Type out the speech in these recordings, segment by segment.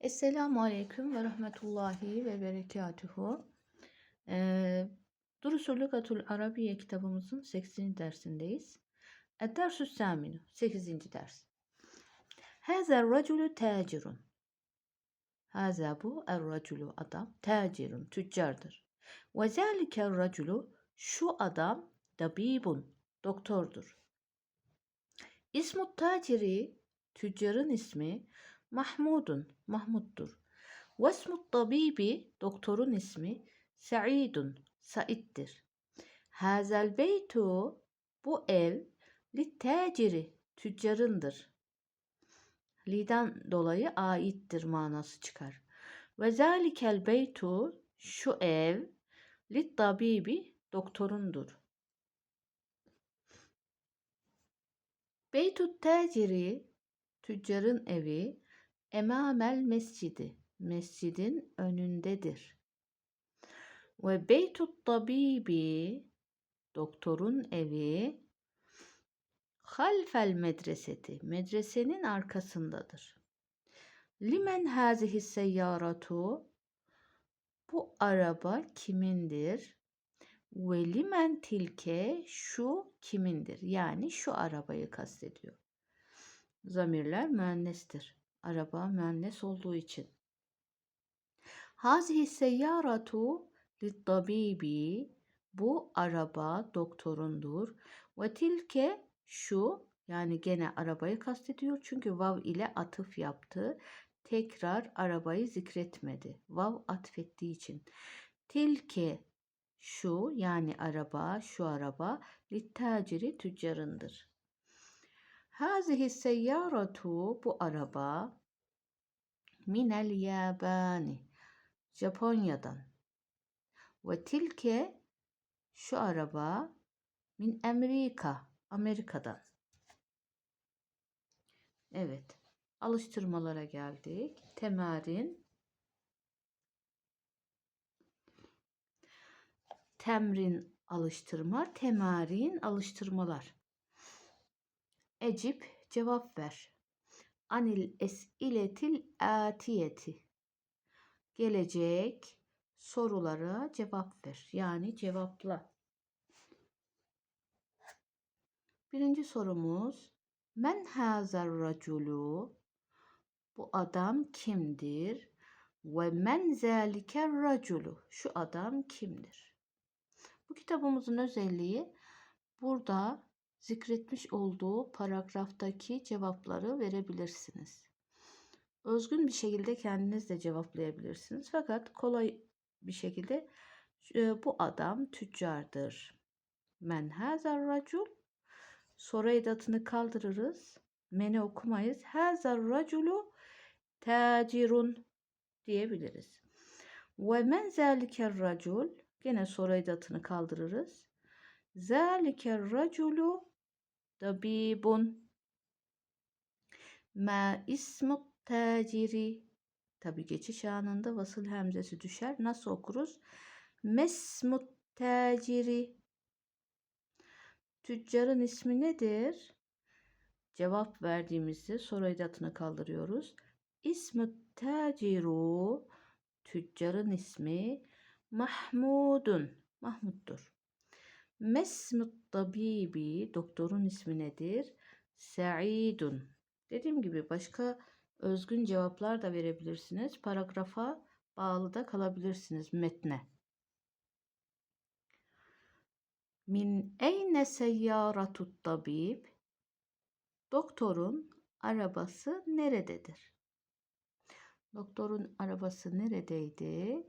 Esselamu Aleyküm ve Rahmetullahi ve Berekatuhu. Ee, Durusul Lugatul Arabiye kitabımızın 8. dersindeyiz. Ed-Dersü Saminu 8. ders. Hazer raculu tacirun. Haza bu er-raculu adam tacirun tüccardır. Ve zâliker raculu şu adam dabibun doktordur. İsmut taciri tüccarın ismi Mahmudun, Mahmud'dur. Vesmut tabibi, doktorun ismi Sa'idun, Said'dir. Hazel beytu, bu ev, littaciri, tüccarındır. Li'den dolayı aittir manası çıkar. Ve zalikel beytu, şu ev, lit tabibi, doktorundur. Beytut taciri, tüccarın evi, Emamel mescidi, mescidin önündedir. Ve beytut tabibi, doktorun evi, halfel medreseti, medresenin arkasındadır. Limen hazihi seyyaratu, bu araba kimindir? Ve limen tilke, şu kimindir? Yani şu arabayı kastediyor. Zamirler müennestir. Araba müennes olduğu için. Hazihi seyyaratu littabibi bu araba doktorundur. Ve tilke şu yani gene arabayı kastediyor çünkü vav ile atıf yaptı. Tekrar arabayı zikretmedi. Vav atfettiği için. Tilke şu yani araba, şu araba littaciri tüccarındır. Hazihi seyyaratu bu araba minel yabani Japonya'dan ve tilke şu araba min Amerika Amerika'dan. Evet. Alıştırmalara geldik. Temarin temrin alıştırma, temarin alıştırmalar. Ecip cevap ver. Anil esiletil atiyeti. Gelecek sorulara cevap ver. Yani cevapla. Birinci sorumuz Men hazar raculu Bu adam kimdir? Ve men zaliker raculu Şu adam kimdir? Bu kitabımızın özelliği burada zikretmiş olduğu paragraftaki cevapları verebilirsiniz. Özgün bir şekilde kendiniz de cevaplayabilirsiniz. Fakat kolay bir şekilde e, bu adam tüccardır. Men hazar racul soru edatını kaldırırız. Meni okumayız. Hazar raculu tacirun diyebiliriz. Ve men zaliker racul gene soru edatını kaldırırız. Zaliker raculu Tabibun. Ma ismu taciri. Tabi geçiş anında vasıl hemzesi düşer. Nasıl okuruz? Mesmut taciri. Tüccarın ismi nedir? Cevap verdiğimizde soru edatını kaldırıyoruz. İsmü taciru tüccarın ismi Mahmudun. Mahmud'dur. Mesmut tabibi doktorun ismi nedir? Sa'idun. Dediğim gibi başka özgün cevaplar da verebilirsiniz. Paragrafa bağlı da kalabilirsiniz metne. Min eyne seyyaratut tabib? Doktorun arabası nerededir? Doktorun arabası neredeydi?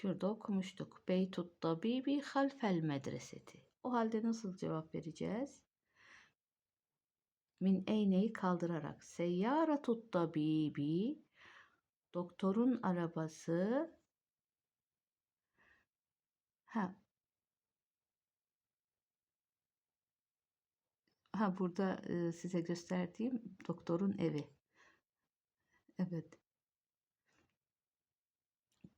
Şurada okumuştuk. Beytut tabibi halfel medreseti. O halde nasıl cevap vereceğiz? Min eyneyi kaldırarak. Seyyaratut tabibi doktorun arabası ha ha burada e, size gösterdiğim doktorun evi. Evet.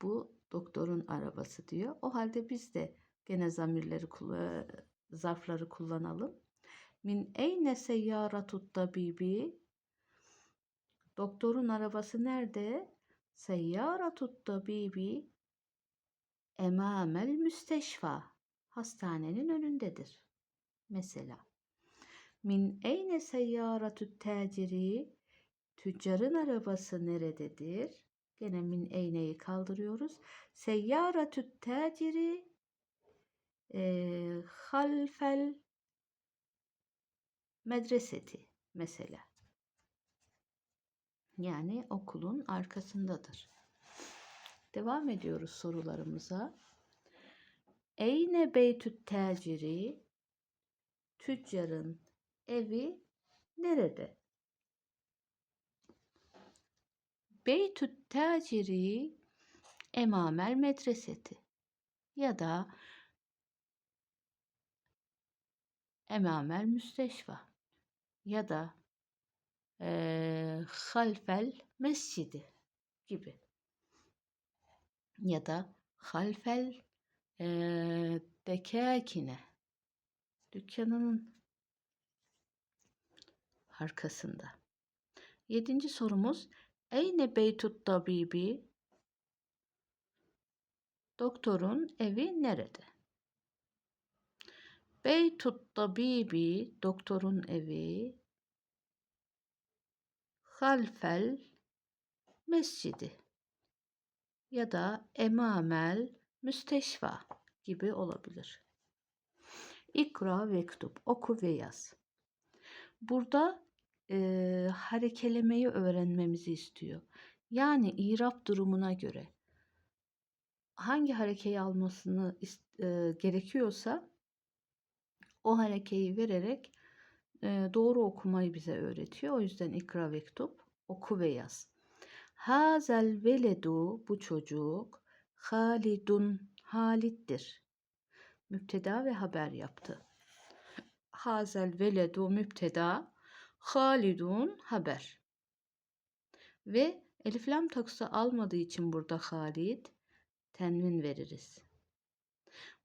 Bu doktorun arabası diyor. O halde biz de gene zamirleri zarfları kullanalım. Min eyne seyyaratut tabibi Doktorun arabası nerede? Seyyaratut tabibi emamel müsteşfa. Hastanenin önündedir. Mesela. Min eyne seyyaratut taciri? Tüccarın arabası nerededir? Gene min eyneyi kaldırıyoruz. Seyyaratut taciri e, halfel medreseti mesela. Yani okulun arkasındadır. Devam ediyoruz sorularımıza. Eyne beytüt taciri tüccarın evi nerede? Beytüt taciri emamel medreseti ya da emamel müsteşfa ya da e, halfel mescidi gibi ya da halfel e, dekakine dükkanının arkasında. Yedinci sorumuz Eyne beytut tabibi Doktorun evi nerede? Beytut tabibi doktorun evi halfel mescidi ya da emamel müsteşfa gibi olabilir. İkra ve kutup oku ve yaz. Burada e, harekelemeyi öğrenmemizi istiyor. Yani irap durumuna göre hangi harekeyi almasını e, gerekiyorsa o harekeyi vererek e, doğru okumayı bize öğretiyor. O yüzden ikra ve kutup oku ve yaz. Hazel veledu bu çocuk Halidun Halit'tir. Müpteda ve haber yaptı. Hazel veledu müpteda Halidun haber. Ve eliflam takısı almadığı için burada Halid tenvin veririz.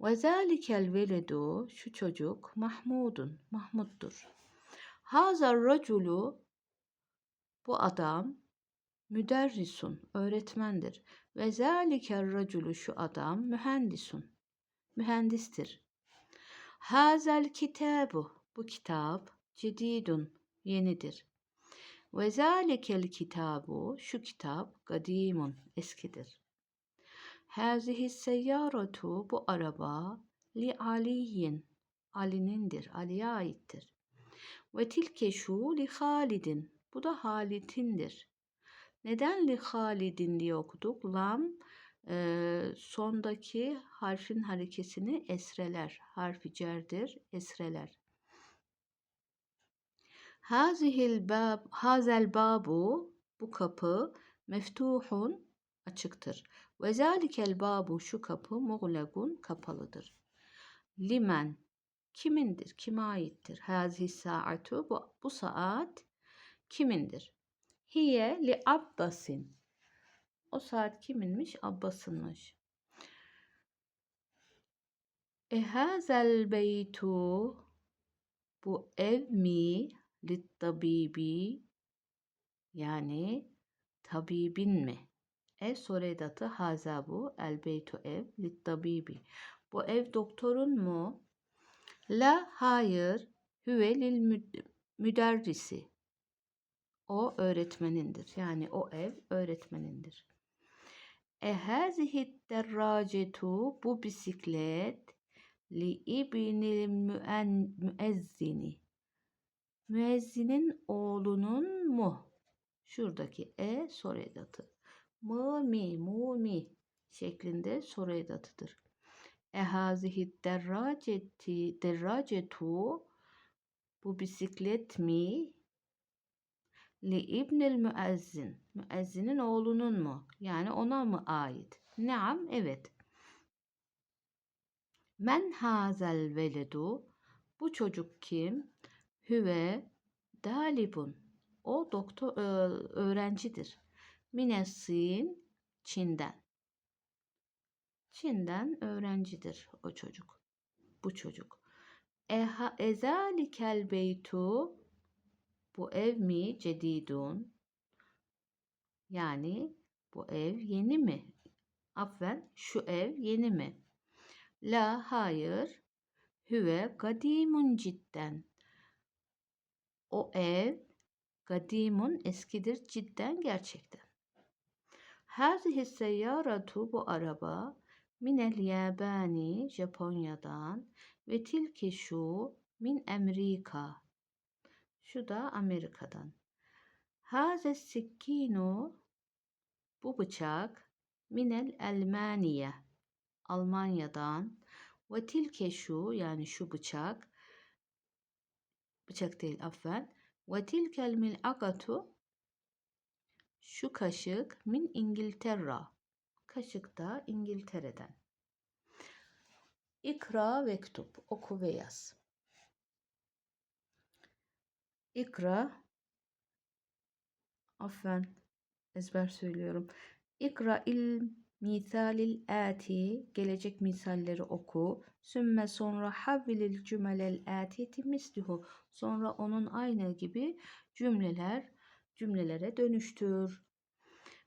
Ve zalikel veledu şu çocuk Mahmudun Mahmud'dur. Hazar raculu bu adam müderrisun öğretmendir. Ve zalikel raculu şu adam mühendisun mühendistir. Hazel kitabu bu kitap cididun yenidir. Ve zalikel kitabu şu kitap gadimun eskidir. Hazihi seyyaratu bu araba li aliyin Ali'nindir, Ali'ye aittir. Ve tilke şu li Halidin bu da Halid'indir. Neden li Halidin diye okuduk? Lam e, sondaki harfin harekesini esreler. Harfi cerdir, esreler. Hazihil bab, hazel babu bu kapı meftuhun açıktır. Ve zalikel babu şu kapı muğlegun kapalıdır. Limen kimindir? Kime aittir? Hazihi saatu bu, bu saat kimindir? Hiye li Abbasin. O saat kiminmiş? Abbas'ınmış. E hazel beytu bu ev mi lit tabibi yani tabibin mi? Ev soredatı haza bu el beytu ev lit tabibi. Bu ev doktorun mu? La hayır. Hüve lil müderrisi. O öğretmenindir. Yani o ev öğretmenindir. E hazihi derracetu bu bisiklet li ibnil müezzini. Müezzinin oğlunun mu? Şuradaki e soru edatı. Mı mi mu mi şeklinde soru edatıdır. E hazihi derraceti derracetu bu bisiklet mi? Li ibnil müezzin. Müezzinin oğlunun mu? Yani ona mı ait? Naam evet. Men hazel veledu. Bu çocuk kim? Hüve dalibun. O doktor öğrencidir. Minesin Çin'den. Çin'den öğrencidir o çocuk. Bu çocuk. Eha ezalikel beytu bu ev mi cedidun? Yani bu ev yeni mi? Affen şu ev yeni mi? La hayır. Hüve kadimun cidden. O ev kadimun eskidir cidden gerçekten. Hazihi seyyaratu bu araba minel yabani Japonya'dan ve tilki şu min Amerika. Şu da Amerika'dan. Haze sikkinu bu bıçak minel Almanya Almanya'dan ve tilke şu yani şu bıçak bıçak değil affen ve tilkel mil'akatu şu kaşık min İngiltere. Kaşık da İngiltere'den. İkra vektub oku ve yaz. İkra affen ezber söylüyorum. İkra il misalil ati gelecek misalleri oku. Sümme sonra havvilil cümelel atiyeti mislihu. Sonra onun aynı gibi cümleler cümlelere dönüştür.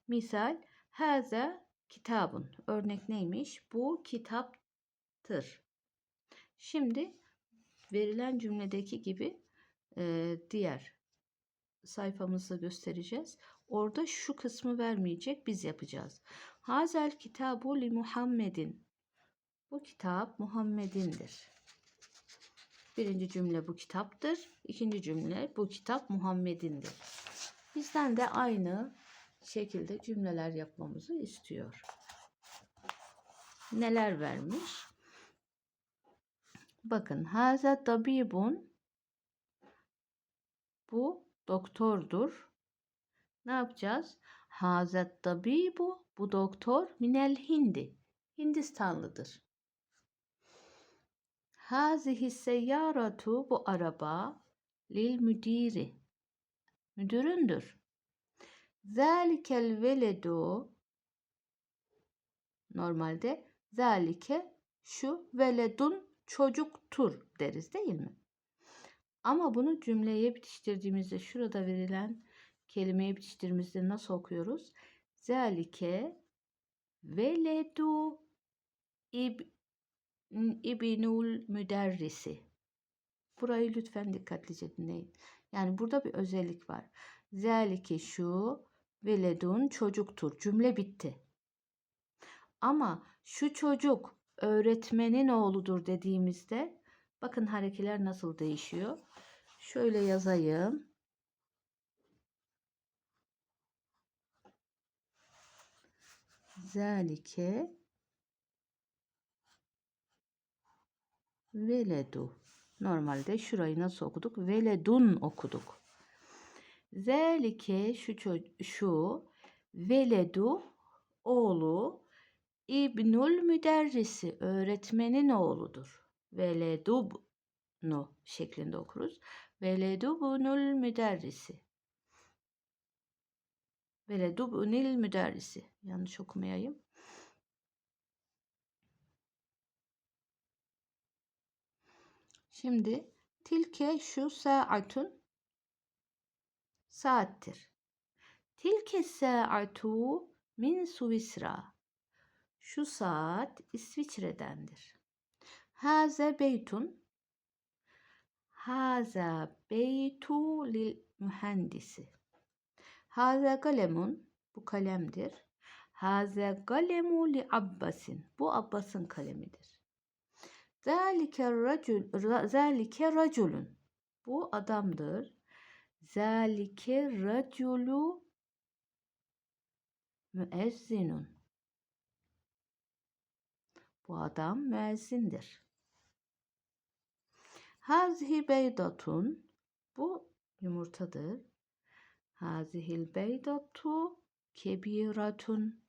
Misal haza kitabın. Örnek neymiş? Bu kitaptır. Şimdi verilen cümledeki gibi e, diğer sayfamızda göstereceğiz. Orada şu kısmı vermeyecek biz yapacağız. Hazel kitabu li Muhammedin. Bu kitap Muhammed'indir. Birinci cümle bu kitaptır. İkinci cümle bu kitap Muhammed'indir. Bizden de aynı şekilde cümleler yapmamızı istiyor. Neler vermiş? Bakın haza tabibun bu doktordur. Ne yapacağız? Hazet tabibu bu doktor minel hindi. Hindistanlıdır. Hazihi seyyaratu bu araba lil müdiri. Müdüründür. Zalikel veledu normalde zalike şu veledun çocuktur deriz değil mi? Ama bunu cümleye bitiştirdiğimizde şurada verilen kelimeyi bitiştirdiğimizde nasıl okuyoruz? Zalike veledu ib, ibnul müderrisi. Burayı lütfen dikkatlice dinleyin. Yani burada bir özellik var. Zalike şu veledun çocuktur. Cümle bitti. Ama şu çocuk öğretmenin oğludur dediğimizde bakın harekeler nasıl değişiyor. Şöyle yazayım. Zalike veledu. Normalde şurayı nasıl okuduk? Veledun okuduk. Zelike şu şu veledu oğlu İbnül müderrisi öğretmenin oğludur. Veledubnu şeklinde okuruz. Veledubnul müderrisi. Veledubnil müderrisi. Yanlış okumayayım. Şimdi tilke şu saatun saattir. Tilke saatu min Suvisra. Şu saat İsviçre'dendir. Haze beytun Haza beytu lil mühendisi. Haza kalemun bu kalemdir. Haza kalemu li Abbasin. Bu Abbas'ın kalemidir. Zalike racul zalike raculun. Bu adamdır. Zalike raculu müezzinun. Bu adam müezzindir. Hazihi beydatun. Bu yumurtadır. Hazihil beydatu kebiratun.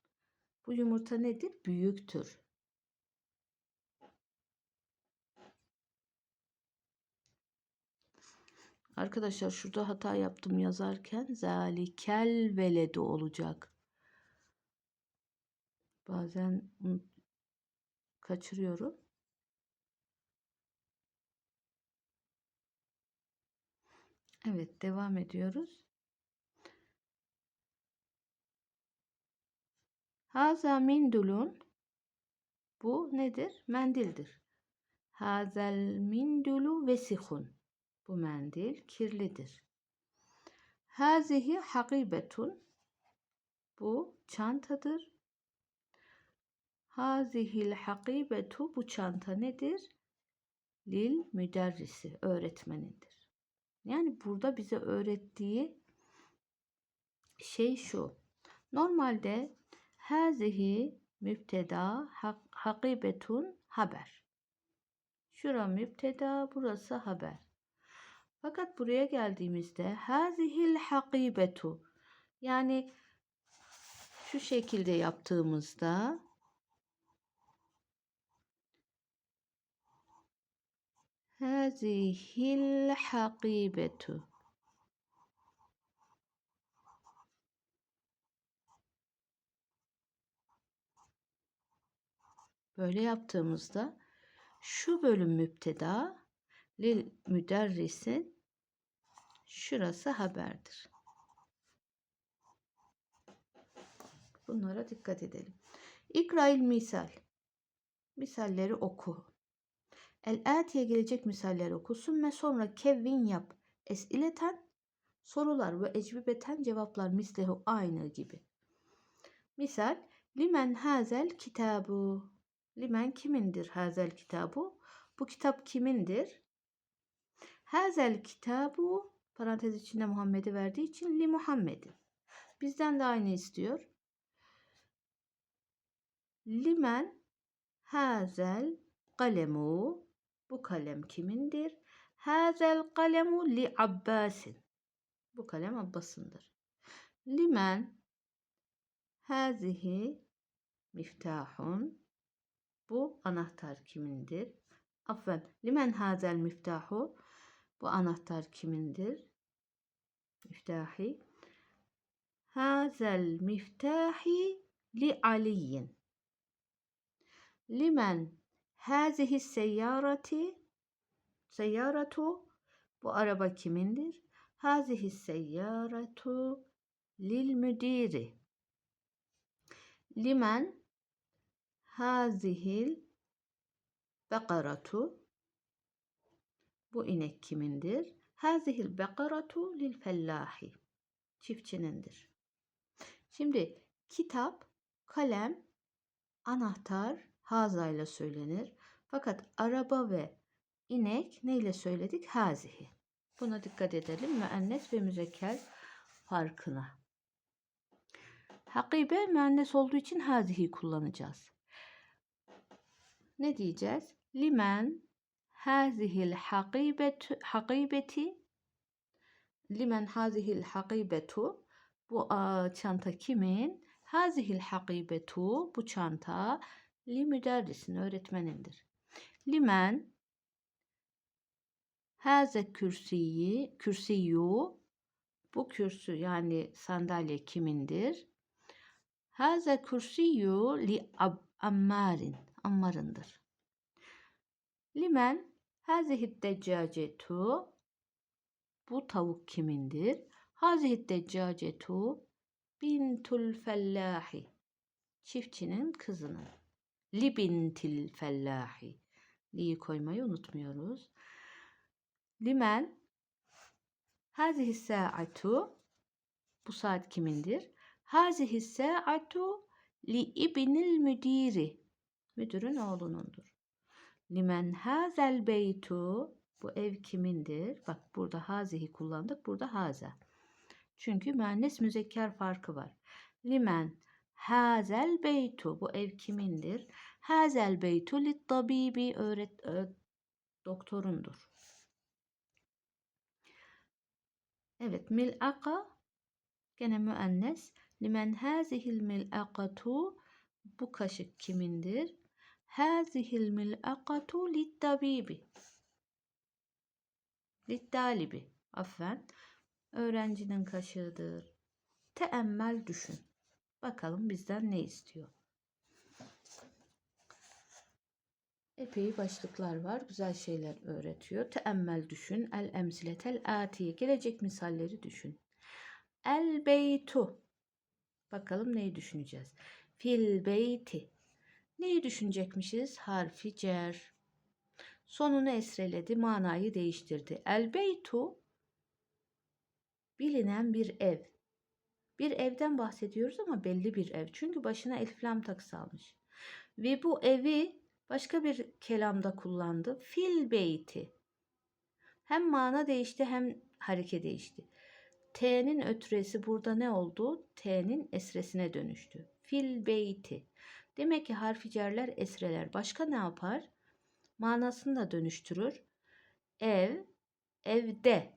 Bu yumurta nedir? Büyüktür. Arkadaşlar şurada hata yaptım yazarken zalikel veledu olacak. Bazen kaçırıyorum. Evet devam ediyoruz. Haza mindulun. Bu nedir? Mendildir. Hazel mindulu vesihun. Bu mendil kirlidir. Hazihi hakibetun. Bu çantadır. Hazihil hakibetu. Bu çanta nedir? Lil müderrisi. Öğretmenindir. Yani burada bize öğrettiği şey şu. Normalde hazihi müpteda hak, hakibetun haber. Şura müpteda, burası haber. Fakat buraya geldiğimizde hazihil hakibetu yani şu şekilde yaptığımızda hazihil hakibetu Böyle yaptığımızda şu bölüm müpteda lil müderrisin şurası haberdir. Bunlara dikkat edelim. İkrail misal. Misalleri oku. El atiye gelecek misalleri okusun ve sonra kevvin yap. Esileten sorular ve ecvibeten cevaplar mislehu aynı gibi. Misal limen hazel kitabu. Limen kimindir hazel kitabu? Bu kitap kimindir? Hazel kitabu parantez içinde Muhammed'i verdiği için li Muhammed'in. Bizden de aynı istiyor. Limen hazel kalemu bu kalem kimindir? Hazel kalemu li Abbasin. Bu kalem Abbas'ındır. Limen hazihi miftahun bu anahtar kimindir? Affen. Limen hazel miftahu? Bu anahtar kimindir? Miftahi. Hazel miftahi li Aliyin. Limen hazihi seyyareti? Seyyaratu. Bu araba kimindir? Hazihi seyyaratu lil müdiri. Limen Hazihil bekaratu bu inek kimindir? Hazihil bekaratu lil fellahi çiftçinindir. Şimdi kitap, kalem, anahtar haza ile söylenir. Fakat araba ve inek neyle söyledik? Hazihi. Buna dikkat edelim. Müennes ve müzekker farkına. Hakibe müennes olduğu için hazihi kullanacağız ne diyeceğiz? Limen hazihil hakibetu hakibeti limen hazihil hakibetu bu çanta kimin? Hazihil hakibetu bu çanta li müderrisin öğretmenindir. Limen haze kürsiyi kürsiyu bu kürsü yani sandalye kimindir? Haze kürsiyu li ammarin Ammar'ındır. Limen hazihid deccacetu bu tavuk kimindir? Hazihid deccacetu bintul fellahi çiftçinin kızının. Li bintil fellahi. Li'yi koymayı unutmuyoruz. Limen hazihi sa'atu bu saat kimindir? Hazihi sa'atu li ibnil müdiri müdürün oğlunundur. Limen hazel beytu bu ev kimindir? Bak burada hazihi kullandık. Burada haza. Çünkü müennes müzekker farkı var. Limen hazel beytu bu ev kimindir? Hazel beytu lit tabibi öğret doktorundur. Evet mil'aka gene müennes. Limen hazihil mil'akatu bu kaşık kimindir? Hazihil mil'akatu littabibi. Littalibi. Affen. Öğrencinin kaşığıdır. Teemmel düşün. Bakalım bizden ne istiyor? Epey başlıklar var. Güzel şeyler öğretiyor. Teemmel düşün. El emsiletel atiye. Gelecek misalleri düşün. El beytu. Bakalım neyi düşüneceğiz? Fil beyti. Neyi düşünecekmişiz? Harfi cer. Sonunu esreledi, manayı değiştirdi. El beytu bilinen bir ev. Bir evden bahsediyoruz ama belli bir ev. Çünkü başına elif lam takısı almış. Ve bu evi başka bir kelamda kullandı. Fil beyti. Hem mana değişti hem hareke değişti. T'nin ötresi burada ne oldu? T'nin esresine dönüştü. Fil beyti. Demek ki harfi cerler esreler. Başka ne yapar? Manasını da dönüştürür. Ev, evde.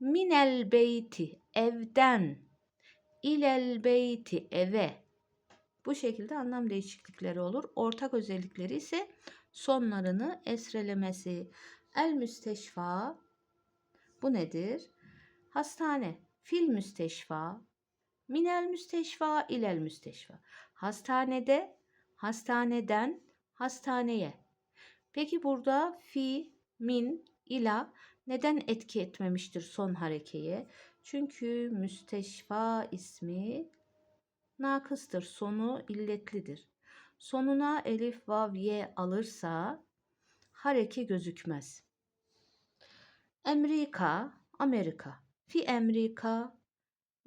Minel beyti, evden. İlel beyti, eve. Bu şekilde anlam değişiklikleri olur. Ortak özellikleri ise sonlarını esrelemesi. El müsteşfa bu nedir? Hastane. Fil müsteşfa. Minel müsteşfa ilel müsteşfa. Hastanede, hastaneden, hastaneye. Peki burada fi, min, ila neden etki etmemiştir son harekeye? Çünkü müsteşfa ismi nakıstır. Sonu illetlidir. Sonuna elif, vav, ye alırsa hareke gözükmez. Amerika, Amerika. Fi Amerika,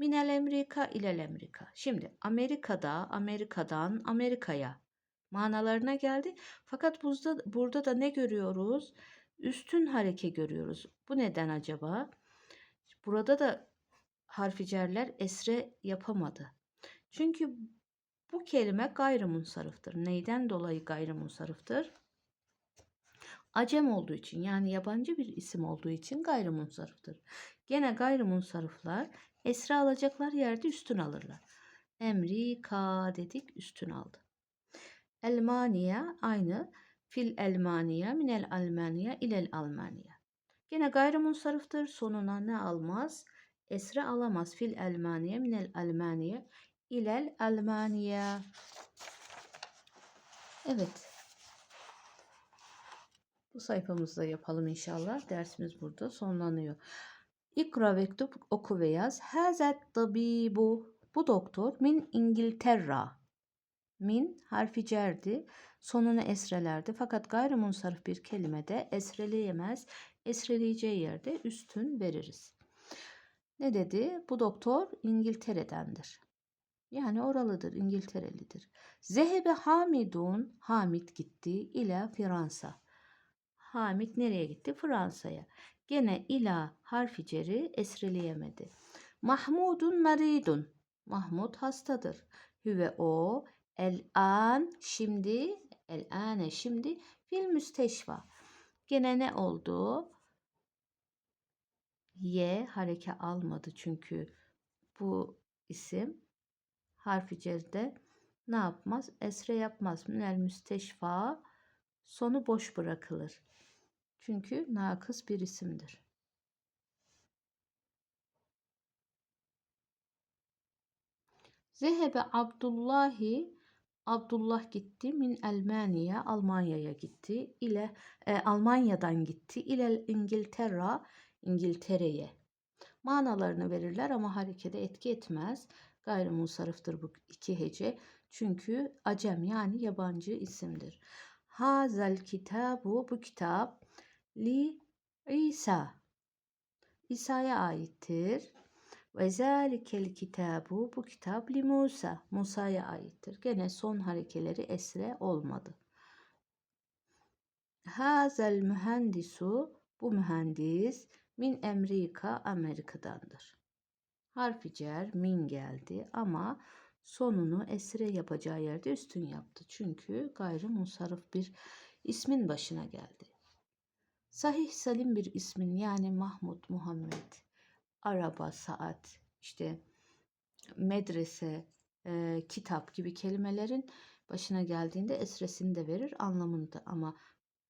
minel Amerika ilel Amerika. Şimdi Amerika'da, Amerika'dan Amerika'ya manalarına geldi. Fakat burada, burada da ne görüyoruz? Üstün hareke görüyoruz. Bu neden acaba? Burada da harficerler esre yapamadı. Çünkü bu kelime gayrımunsarıftır. Neyden dolayı gayrımunsarıftır? Acem olduğu için yani yabancı bir isim olduğu için gayrimunsarıftır. Gene gayrimunsarıflar esra alacaklar yerde üstün alırlar. Emrika dedik üstün aldı. Elmaniya aynı. Fil Elmaniya minel Almaniya ilel Almaniya. Gene gayrimunsarıftır. Sonuna ne almaz? Esra alamaz. Fil Elmaniya minel Almaniya ilel Almaniya. Evet. Bu sayfamızda yapalım inşallah. Dersimiz burada sonlanıyor. İkra vektub oku ve yaz. Hazet tabibu. Bu doktor min İngilterra. Min harfi cerdi. Sonunu esrelerdi. Fakat gayrimunsarif bir kelimede esreleyemez. Esreleyeceği yerde üstün veririz. Ne dedi? Bu doktor İngiltere'dendir. Yani oralıdır, İngilterelidir. Zehebe Hamidun, Hamid gitti ile Fransa. Hamid nereye gitti? Fransa'ya. Gene ila harfi ceri esreleyemedi. Mahmudun maridun. Mahmud hastadır. Hüve o el an şimdi el ane şimdi fil müsteşfa. Gene ne oldu? Y hareke almadı çünkü bu isim harfi cerde ne yapmaz? Esre yapmaz. Minel müsteşfa sonu boş bırakılır. Çünkü nakıs bir isimdir. Zehebe Abdullahi Abdullah gitti min Almanya Almanya'ya gitti ile e, Almanya'dan gitti ile İngiltere İngiltere'ye. Manalarını verirler ama harekete etki etmez. Gayrimunsarıftır bu iki hece. Çünkü acem yani yabancı isimdir. Hazel kitabu bu kitap li İsa. İsa'ya aittir. Ve zalikel kitabu bu kitap li Musa. Musa'ya aittir. Gene son harekeleri esre olmadı. Hazel mühendisu bu mühendis min Amerika Amerika'dandır. Harfi cer min geldi ama sonunu esre yapacağı yerde üstün yaptı. Çünkü gayrı musarraf bir ismin başına geldi. Sahih salim bir ismin yani Mahmud, Muhammed, araba, saat, işte medrese, e, kitap gibi kelimelerin başına geldiğinde esresini de verir anlamında ama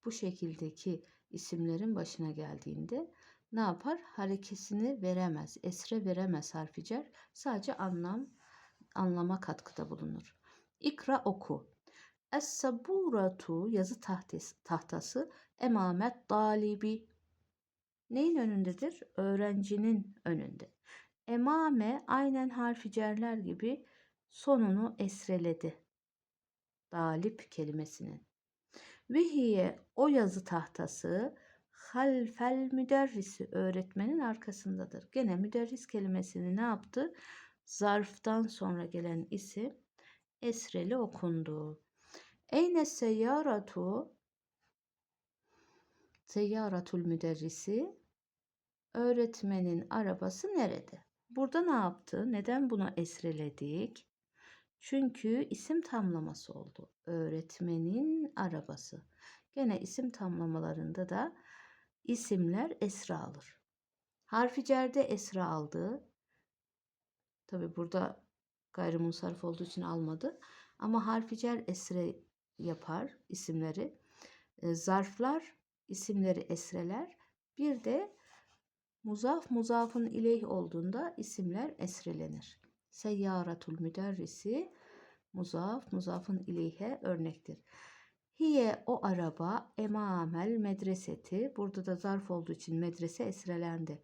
bu şekildeki isimlerin başına geldiğinde ne yapar? Harekesini veremez, esre veremez harficer. Sadece anlam anlama katkıda bulunur. İkra oku. Es-saburatu yazı tahtası, tahtası emamet dalibi. Neyin önündedir? Öğrencinin önünde. Emame aynen harfi cerler gibi sonunu esreledi. Dalip kelimesinin. Vihiye o yazı tahtası halfel müderrisi öğretmenin arkasındadır. Gene müderris kelimesini ne yaptı? Zarftan sonra gelen isim esreli okundu. Eyne seyyaratu seyyaratul müderrisi öğretmenin arabası nerede? Burada ne yaptı? Neden bunu esreledik? Çünkü isim tamlaması oldu. Öğretmenin arabası. Gene isim tamlamalarında da isimler esra alır. Harfi cerde esra aldı. Tabi burada gayrimunsarif olduğu için almadı. Ama harfi cer esre yapar isimleri. E, zarflar isimleri esreler. Bir de muzaf muzafın ileyh olduğunda isimler esrelenir. Seyyaratul müderrisi muzaf muzafın ileyhe örnektir. Hiye o araba emamel medreseti. Burada da zarf olduğu için medrese esrelendi.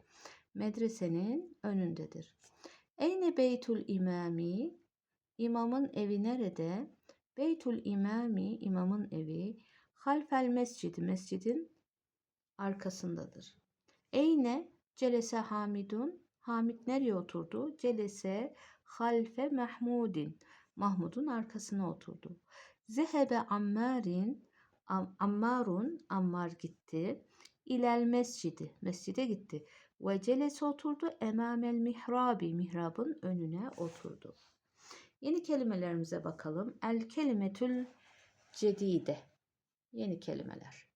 Medresenin önündedir. Eyne beytul imami? İmamın evi nerede? Beytul imami imamın evi halfel mescidi mescidin arkasındadır. Eyne celese Hamidun Hamid nereye oturdu? Celese halfe Mahmudin Mahmud'un arkasına oturdu. Zehebe Ammarin Am, Ammarun Ammar gitti. İlel mescidi mescide gitti. Ve celese oturdu emamel mihrabi mihrabın önüne oturdu. Yeni kelimelerimize bakalım. El kelimetül cedide. Yeni kelimeler.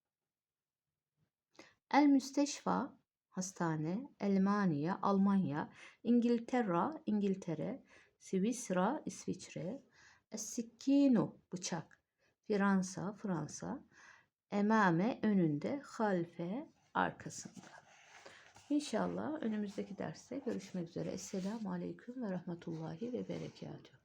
El müsteşfa hastane, Elmanya, Almanya, İngiltere, İngiltere, Svisra, İsviçre, Es-sikkinu, bıçak, Fransa, Fransa, emame, önünde, halfe, arkasında. İnşallah önümüzdeki derste görüşmek üzere. Esselamu Aleyküm ve Rahmetullahi ve Berekatuhu.